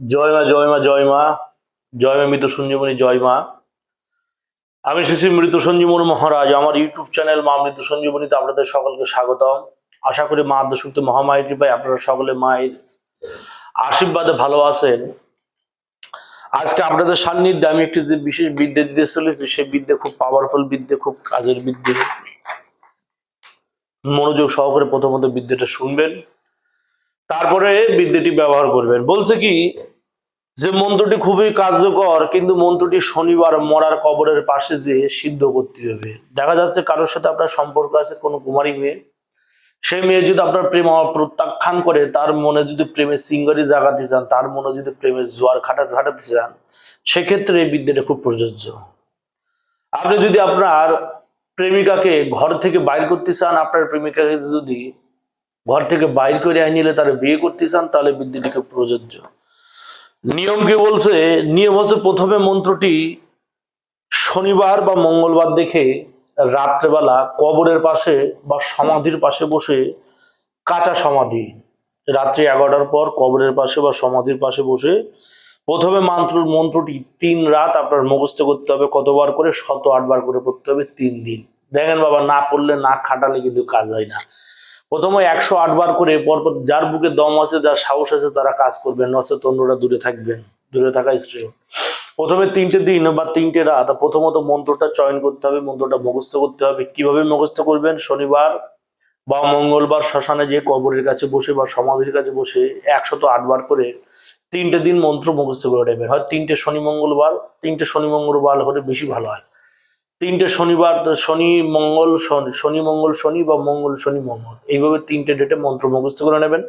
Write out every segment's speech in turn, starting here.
জয় মা জয় মা জয় মা। জয় মা মৃত সঞ্জীবনী, জয় মা। আমি শ্রী শ্রী মৃত সঞ্জীবনী মহারাজ। আমার ইউটিউব চ্যানেল মা মৃত সঞ্জীবনীতে আপনাদের সকলকে স্বাগতম। আশা করি মা আদ্যশক্তি মহামায়ের কৃপায় আপনারা সকলে মায়ের আশীর্বাদে ভালো আছেন। আজকে আপনাদের সান্নিধ্যে আমি একটি যে বিশেষ বিদ্যে দিতে চলেছি, সেই বিদ্যে খুব পাওয়ারফুল বিদ্যে, খুব কাজের বিদ্যে। মনোযোগ সহকারে প্রথমত বিদ্যেটা শুনবেন। তারপরে বিদ্যেটি ব্যবহার করবেন। বলছে কি যে, মন্ত্রটি খুবই কার্যকর, কিন্তু মন্ত্রটি শনিবার মরার কবরের পাশে যে সিদ্ধ করতে হবে। দেখা যাচ্ছে কারোর সাথে আপনার সম্পর্ক আছে, কোনো কুমারী মেয়ে। সেই মেয়ে যদি আপনার প্রেম প্রত্যাখ্যান করে, তার মনে যদি প্রেমের সিঙ্গারি জাগাতে চান, তার মনে যদি প্রেমের জোয়ার খাটাতে খাটাতে চান, সেক্ষেত্রে এই বিদ্যাটা খুব প্রযোজ্য। আপনি যদি আপনার প্রেমিকাকে ঘর থেকে বাইর করতে চান, আপনার প্রেমিকাকে যদি ঘর থেকে বাইর করে আনিলে তারা বিয়ে করতে চান, তাহলে বিদ্যাটি খুব প্রযোজ্য। নিয়ম কি বলছে, নিয়ম হচ্ছে প্রথমে মন্ত্রটি শনিবার বা মঙ্গলবার দেখে রাত্রেবেলা কবরের পাশে বা সমাধির পাশে বসে কাঁচা সমাধি। রাত্রি এগারোটার পর কবরের পাশে বা সমাধির পাশে বসে প্রথমে মন্ত্র, মন্ত্রটি তিন রাত আপনার মুখস্থ করতে হবে, কতবার করে? শত আটবার করে পড়তে হবে তিন দিন। দেখেন বাবা, না পড়লে না খাটালে কিন্তু কাজ হয় না। প্রথমে একশো আটবার করে পরপর যার বুকে দম আছে, যার সাহস আছে, তারা কাজ করবেন নচেত অন্যরা দূরে থাকবেন দূরে থাকা শ্রেয়। প্রথমে তিনটে দিন বা তিনটে রাত প্রথমত মন্ত্রটা চয়ন করতে হবে, মন্ত্রটা মুখস্থ করতে হবে। কীভাবে মুখস্থ করবেন? শনিবার বা মঙ্গলবার শ্মশানে যে কবরের কাছে বসে বা সমাধির কাছে বসে একশত আটবার করে তিনটে দিন মন্ত্র মুখস্থ করে নেবেন। হয় তিনটে শনি মঙ্গলবার, তিনটে শনি মঙ্গলবার হলে বেশি ভালো হয়। তিনটে শনিবার, শনি, মঙ্গল, শনি শনি, মঙ্গল, শনি বা মঙ্গল, শনি, মঙ্গল। এইভাবে তিনটে ডেটে মন্ত্র মুখস্থ করে নেবেন।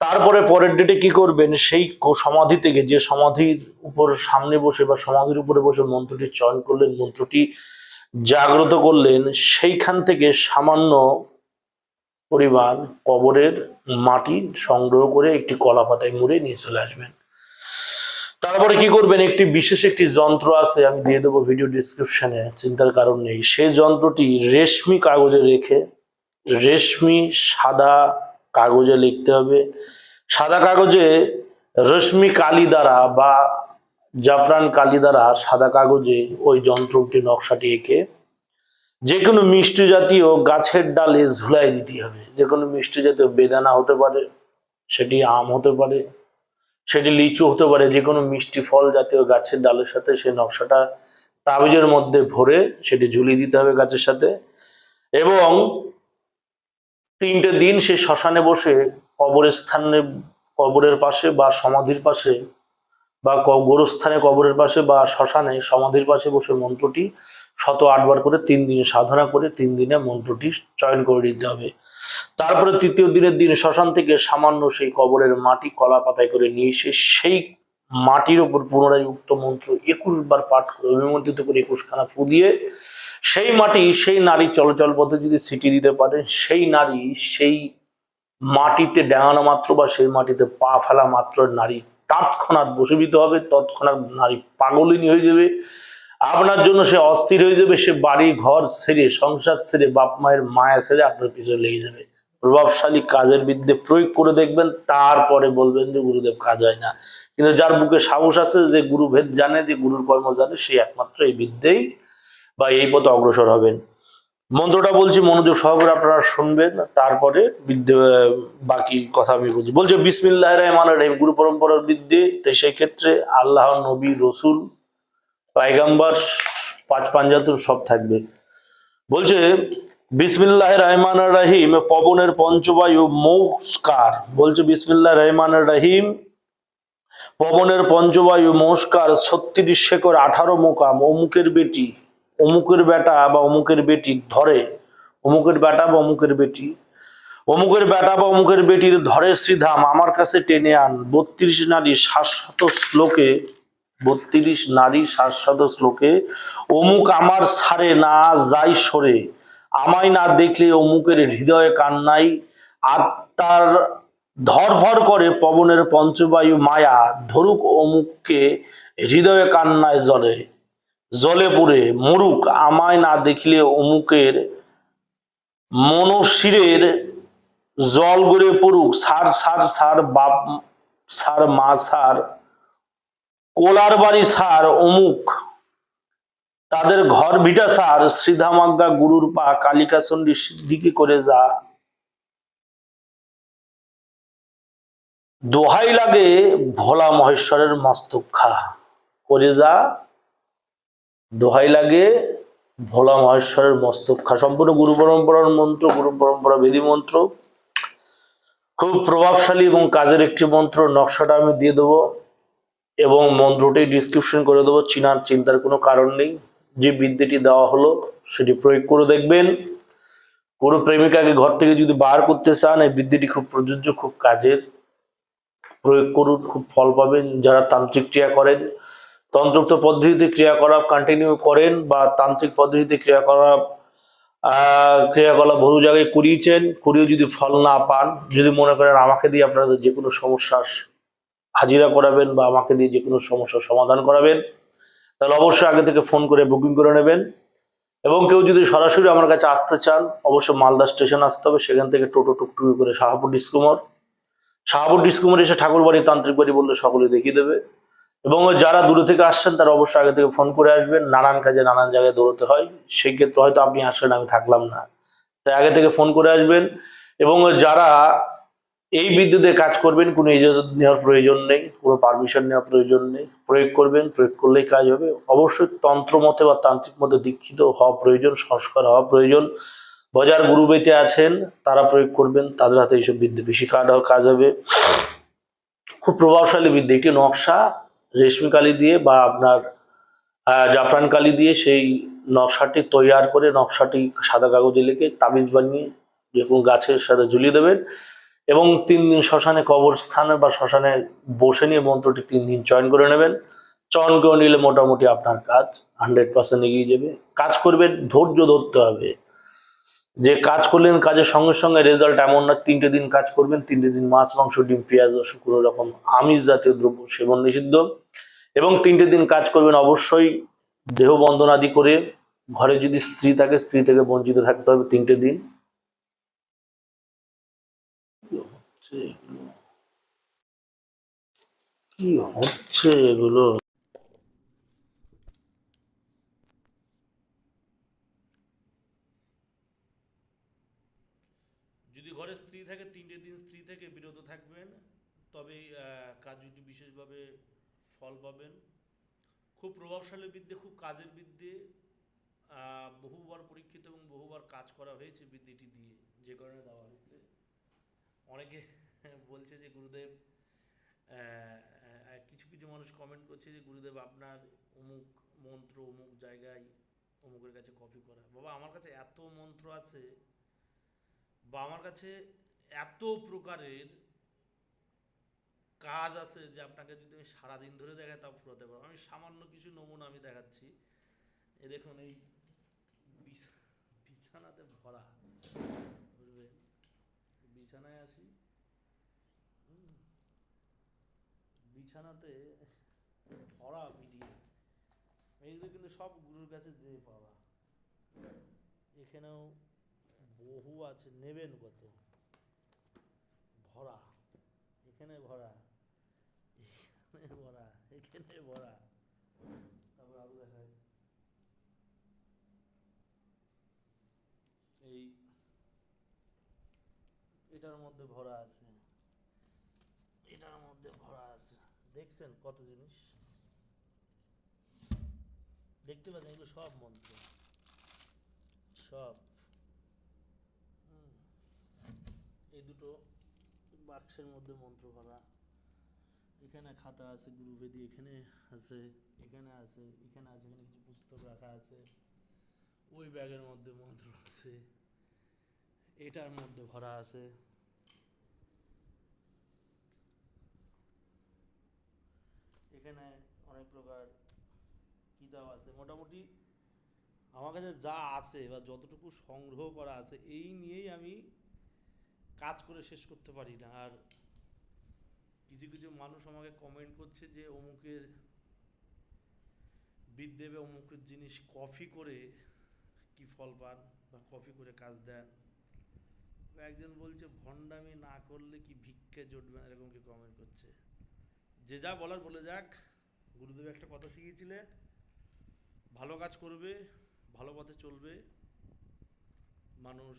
তারপরে পরের ডেটে কি করবেন? সেই সমাধি থেকে যে সমাধির উপর সামনে বসে বা সমাধির উপরে বসে মন্ত্রটি চয়ন করলেন, মন্ত্রটি জাগ্রত করলেন, সেইখান থেকে সামান্য পরিমাণ কবরের মাটি সংগ্রহ করে একটি কলা পাতায় মুড়ে নিয়ে চলে আসবেন। তারপরে কি করবেন? একটি বিশেষ একটি যন্ত্র আছে, আমি দিয়ে দেবো ভিডিও ডিসক্রিপশনে চিন্তার কারণ নেই। সেই যন্ত্রটি রেশমি কাগজে রেখে, রেশমি সাদা কাগজে লিখতে হবে। সাদা কাগজে রেশমি কালি দ্বারা বা জাফরান কালি দ্বারা সাদা কাগজে ওই যন্ত্রটি নকশাটি এঁকে যে কোনো মিষ্টি জাতীয় গাছের ডালে ঝুলাই দিতে হবে। যে কোনো মিষ্টি জাতীয় বেদানা হতে পারে, সেটি আম হতে পারে সেটি লিচু হতে পারে যে কোনো মিষ্টি ফল জাতীয় গাছের ডালের সাথে সেই নকশাটা তাবিজের মধ্যে ভরে সেটি ঝুলিয়ে দিতে হবে গাছের সাথে। এবং তিনটে দিন সে শ্মশানে বসে কবরের স্থানে, কবরের পাশে বা সমাধির পাশে বা গোরস্থানে কবরের পাশে বা শ্মশানে সমাধির পাশে বসে মন্ত্রটি শত আটবার করে তিন দিনে সাধনা করে তিন দিনে মন্ত্রটি চয়ন করে দিতে হবে। তারপরে তৃতীয় দিনের দিন শ্মশান থেকে সামান্য সেই কবরের মাটি কলা পাতায় করে নিয়ে এসে সেই মাটির ওপর পুনরায় উক্ত মন্ত্র একুশ বার পাঠ করে অভিমন্ত্রিত করে একুশখানা ফু দিয়ে সেই মাটি সেই নারী চলাচল পথে যদি ছিটি দিতে পারে সেই নারী সেই মাটিতে ডাঙানো মাত্র বা সেই মাটিতে পা ফেলা মাত্র নারী তৎক্ষণাৎ বসীভূত হবে তৎক্ষণাৎ নারী পাগলিনী হয়ে যাবে। আপনার জন্য সে অস্থির হয়ে যাবে, সে বাড়ি, ঘর ছেড়ে, সংসার ছেড়ে, বাপ মায়ের মায়া ছেড়ে আপনার পিছনে লেগে যাবে। প্রভাবশালী কাজের বিদ্যে প্রয়োগ করে দেখবেন, তারপরে বলবেন যে গুরুদেব কাজ হয় না। কিন্তু যার বুকে সাহস আছে যে গুরুভেদ জানে, যে গুরুর কর্ম জানে, সে একমাত্র এই বিদ্যেই বা এই পথে অগ্রসর হবেন। মন্ত্রটা বলছি, মনোযোগ সহকারে আপনারা শুনবেন, তারপরে বিদ্যে, বাকি কথা আমি বলছি বলছে বিসমিল্লাহ রহমান রহিম গুরু পরম্পরার বিদ্যে, তো সেই ক্ষেত্রে আল্লাহ, নবী, রসুল পায়গাম্বার পাঁচ পাঞ্জাতুর সব থাকবে। বলছে, বিসমিল্লাহ রহমান রহিম, পবনের পঞ্চবায়ু মৌস্কার। বলছে, বিসমিল্লাহ রহমান রহিম, পবনের পঞ্চবায়ু মৌস্কার, ছত্রিশ শেকর আঠারো মোকাম, অমুকের বেটি, অমুকের বেটা বা অমুকের বেটি ধরে, অমুকের বেটা বা অমুকের বেটি, অমুকের বেটা বা অমুকের বেটির ধরে শ্রীধাম, আমার কাছে টেনে আন। বত্রিশ নারী শাশ্বত শ্লোকে বত্রিশ নারী শাশ্বত শ্লোকে, অমুক আমার ছাড়ে না যাই সরে, আমায় না দেখলে অমুকের হৃদয়ে কান্নাই, আত্মার ধরভর করে পবনের পঞ্চবায়ু মায়া, ধরুক অমুককে হৃদয়ে কান্নায় জলে জলে পড়ে, মরুক আমায় না দেখিলে অমুকের মনশিরের জল গড়ে পড়ুক, সার সার সার বাপ, সার মা সার কোলার বাড়ি সার অমুক। তাদের ঘর ভিটা সার শ্রীধামাজ্ঞা গুরুর পা, কালিকা চণ্ডী সিদ্ধিকে করে যা। দোহাই লাগে ভোলা মহেশ্বরের মস্তক খা করে যা। দোহাই লাগে ভোলা মহেশ্বরের মস্তক খা সম্পূর্ণ গুরু পরম্পরার মন্ত্র, গুরু পরম্পরা বেদী মন্ত্র। খুব প্রভাবশালী এবং কাজের একটি মন্ত্র। নকশাটা আমি দিয়ে দেবো। এবং মন্ত্রটি ডিসক্রিপশন করে দেবো, চিনার চিন্তার কোনো কারণ নেই। যে বিদ্যাটি দেওয়া হলো, সেটি প্রয়োগ করে দেখবেন। কোনো প্রেমিকাকে ঘর থেকে যদি বার করতে চান, এই বিদ্যাটি খুব প্রযোজ্য, খুব কাজের। প্রয়োগ করুন, খুব ফল পাবেন। যারা তান্ত্রিক ক্রিয়া করেন, তন্ত্রোক্ত পদ্ধতিতে ক্রিয়াকলাপ কন্টিনিউ করেন বা তান্ত্রিক পদ্ধতিতে ক্রিয়াকলাপ ক্রিয়াকলাপ বহু জায়গায় করিয়েছেন, করিয়েও যদি ফল না পান, যদি মনে করেন আমাকে দিয়ে আপনাদের যে কোনো সমস্যার হাজিরা করাবেন বা আমাকে দিয়ে যে কোনো সমস্যার সমাধান করাবেন, তাহলে অবশ্যই আগে থেকে ফোন করে বুকিং করে নেবেন। এবং কেউ যদি সরাসরি আমার কাছে আসতে চান, অবশ্যই মালদা স্টেশন আসতে হবে, সেখান থেকে টোটো টুকটুকি করে শাহাপুর ডিসকুমর শাহাপুর ডিসকুমার এসে ঠাকুর বাড়ি তান্ত্রিক বাড়ি বললে সকলে দেখিয়ে দেবে। এবং যারা দূরে থেকে আসছেন, তারা অবশ্যই আগে থেকে ফোন করে আসবেন। নানান কাজে নানান জায়গায় দৌড়তে হয়। সেই ক্ষেত্রে হয়তো আপনি আসলেন, আমি থাকলাম না। তাই আগে থেকে ফোন করে আসবেন। এবং যারা এই বিদ্যুতে কাজ করবেন কোনো ইজাজত নেওয়ার প্রয়োজন নেই কোনো পারমিশন নেওয়ার প্রয়োজন নেই। প্রয়োগ করবেন প্রয়োগ করলেই কাজ হবে। অবশ্যই তন্ত্র মতে বা তান্ত্রিক মতে দীক্ষিত হওয়া প্রয়োজন সংস্কার হওয়া প্রয়োজন। বাজার গুরু বেঁচে আছেন তারা প্রয়োগ করবেন তাদের হাতে এইসব বিদ্যুৎ বেশি কাজ কাজ হবে। খুব প্রভাবশালী বিদ্যে একটি নকশা রেশমি কালি দিয়ে বা আপনার জাফরান কালি দিয়ে সেই নকশাটি তৈয়ার করে নকশাটি সাদা কাগজে লিখে তাবিজ বানিয়ে যে কোনো গাছের সাথে ঝুলিয়ে দেবেন এবং তিন দিন শ্মশানে কবরস্থানে বা শ্মশানে বসে নিয়ে মন্ত্রটি তিন দিন চয়ন করে নেবেন। চয়ন করে নিলে মোটামুটি আপনার কাজ হান্ড্রেড পার্সেন্ট এগিয়ে যাবে। কাজ করবেন ধৈর্য ধরতে হবে। যে কাজ করলেন কাজের সঙ্গে সঙ্গে রেজাল্ট এমন না, তিনটে দিন কাজ করবেন, তিনটে দিন মাছ, মাংস, ডিম, পেঁয়াজ, রসুন, কোনো রকম আমিষ জাতীয় দ্রব্য, সেবন নিষিদ্ধ। এবং তিনটে দিন কাজ করবেন অবশ্যই দেহ বন্ধন আদি করে। ঘরে যদি স্ত্রী থাকে, স্ত্রী থেকে বঞ্চিত থাকতে হবে তিনটে দিন। কি হচ্ছে এগুলো? যদি ঘরে স্ত্রী থাকে তিনটে দিন স্ত্রী থেকে বিরত থাকবেন তবে আহ, কাজটি বিশেষভাবে ফল পাবেন। খুব প্রভাবশালী বিদ্যে খুব কাজের বিদ্যে আহ, বহুবার পরীক্ষিত এবং বহুবার কাজ করা হয়েছে বিদ্যেটি দিয়ে যে কারণে দেওয়া হয়েছে। অনেকে বলছে যে গুরুদেব কিছু কিছু মানুষ কমেন্ট করছে যে গুরুদেব আপনার অমুক মন্ত্র অমুক জায়গায় অমুকের কাছে কপি করা। বাবা, আমার কাছে এত মন্ত্র আছে বা আমার কাছে এত প্রকারের কাজ আছে যে আপনাকে যদি আমি সারাদিন ধরে দেখাই তাও ফুরাতে পারব। আমি সামান্য কিছু নমুনা আমি দেখাচ্ছি। এ দেখুন, এই বিছ- বিছানাতে ভরা। বিছানায় আসি। বিছানাতে ভরা ভিডিও এইগুলো কিন্তু সব গুরুর কাছে যে পাওয়া। এখানেও বহু আছে, নেবেন কত? ভরা। এখানে ভরা। এখানে ভরা। এখানে ভরা তারপর আরও দেখায় এই এটার মধ্যে ভরা আছে। এটার মধ্যে ভরা আছে। দেখছেন কত জিনিস? দেখতে পাচ্ছেন এগুলো সব মন্ত্র। সব। এই দুটো বাক্সের মধ্যে মন্ত্র ভরা। এখানে খাতা আছে, গুরুবেদী এখানে আছে এখানে আছে এখানে আছে, এখানে কিছু পুস্তক রাখা আছে। ওই ব্যাগের মধ্যে মন্ত্র আছে। এটার মধ্যে ভরা আছে। এখানে অনেক প্রকার কিতাব আছে? মোটামুটি আমার কাছে যা আছে বা যতটুকু সংগ্রহ করা আছে, এই নিয়েই আমি কাজ করে শেষ করতে পারি না। আর কিছু কিছু মানুষ আমাকে কমেন্ট করছে যে অমুকের বিদ্যেবে অমুকের জিনিস কফি করে কি ফল পান বা কফি করে কাজ দেন। একজন বলছে, ভণ্ডামি না করলে কি ভিক্ষে জুটবে? এরকম কি কমেন্ট করছে। যে যা বলার বলে যাক। গুরুদেব একটা কথা শিখিয়েছিলেন, ভালো কাজ করবে, ভালো পথে চলবে, মানুষ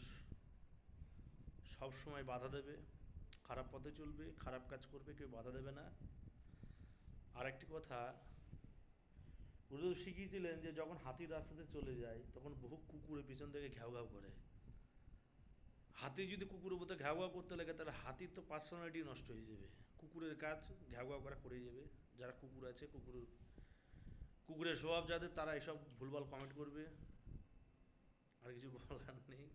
সব সময় বাধা দেবে, খারাপ পথে চলবে, খারাপ কাজ করবে, কেউ বাধা দেবে না। আরেকটি কথা, গুরুদেব শিখিয়েছিলেন যে যখন হাতির রাস্তাতে চলে যায়, তখন বহু কুকুরের পিছন থেকে ঘ্যাও ঘ্যাও করে। হাতি যদি কুকুরের মতো ঘ্যাও ঘ্যাও করতে লাগে, তাহলে হাতির তো পার্সোনালিটি নষ্ট হয়ে যাবে। কুকুরের কাজ ঘ্যাও করা করে যাবে। যারা কুকুর আছে, কুকুর, কুকুরের স্বভাব যাদের, তারা এসব ভুলভাল কমেন্ট করবে। আর কিছু বলার নেই।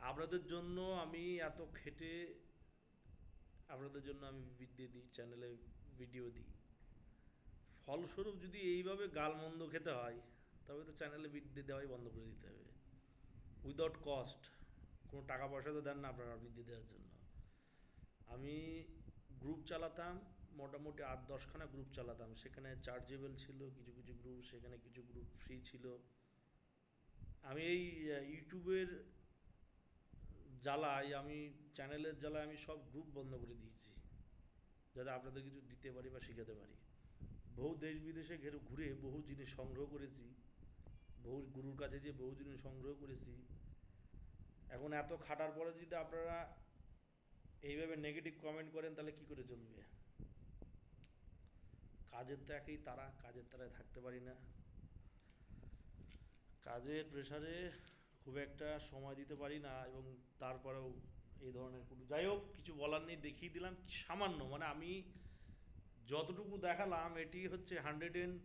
আপনাদের জন্য আমি এত খেটে, আপনাদের জন্য আমি বিদ্যে দিই চ্যানেলে ভিডিও দিই। ফলস্বরূপ যদি এইভাবে গালমন্দ খেতে হয়, তবে তো চ্যানেলে বিদ্যে দেওয়াই বন্ধ করে দিতে হবে। উইদাউট কস্ট কোনো টাকা পয়সা তো দেন না আপনারা বিদ্যে দেওয়ার জন্য। আমি গ্রুপ চালাতাম, মোটামুটি আট দশখানা গ্রুপ চালাতাম। সেখানে চার্জেবল ছিল, কিছু কিছু গ্রুপ সেখানে কিছু গ্রুপ ফ্রি ছিল। আমি এই ইউটিউবের জ্বালায়, আমি চ্যানেলের জ্বালায় আমি সব গ্রুপ বন্ধ করে দিয়েছি। যাতে আপনাদের কিছু দিতে পারি বা শেখাতে পারি। বহু দেশ বিদেশে ঘেরে, ঘুরে বহু জিনিস সংগ্রহ করেছি। বহু গুরুর কাছে যে বহু জিনিস সংগ্রহ করেছি। এখন এত খাটার পরে যদি আপনারা এইভাবে নেগেটিভ কমেন্ট করেন, তাহলে কি করে চলবে কাজের তো একই তারা, কাজের তারায় থাকতে পারি না। কাজের প্রেশারে খুব একটা সময় দিতে পারি না, এবং তারপরেও এই ধরনের কোনো যাই হোক, কিছু বলার নেই, দেখিয়ে দিলাম, সামান্য। মানে আমি যতটুকু দেখালাম, এটি হচ্ছে হান্ড্রেড এন্ড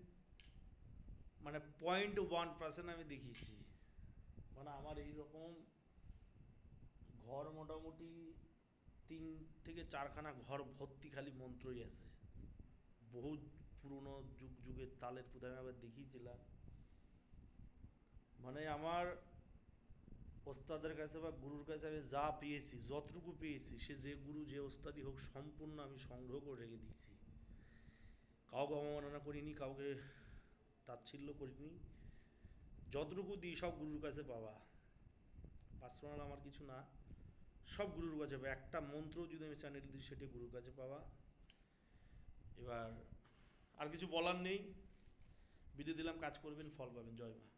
মানে পয়েন্ট ওয়ান পার্সেন্ট আমি দেখিয়েছি। মানে আমার এই রকম ঘর মোটামুটি তিন থেকে চারখানা ঘর ভর্তি খালি মন্ত্রই আছে। বহু পুরনো যুগ, যুগের তালের পুঁতে, আমি আবার দেখিয়েছিলাম। মানে আমার ওস্তাদের কাছে বা গুরুর কাছে আমি যা পেয়েছি, যতটুকু পেয়েছি, সে যে গুরু, যে ওস্তাদি হোক, সম্পূর্ণ আমি সংগ্রহ করে রেখে দিয়েছি। কাউকে অবমাননা করিনি, কাউকে তাচ্ছিল্য করিনি। যতটুকু দিই সব গুরুর কাছে পাওয়া। পার্সোনাল আমার কিছু না। সব গুরুর কাছে পাওয়া একটা মন্ত্র যদি আমি চ্যানেল দিই, সেটি গুরুর কাছে পাওয়া। এবার আর কিছু বলার নেই। বিদে দিলাম, কাজ করবেন, ফল পাবেন। জয় মা।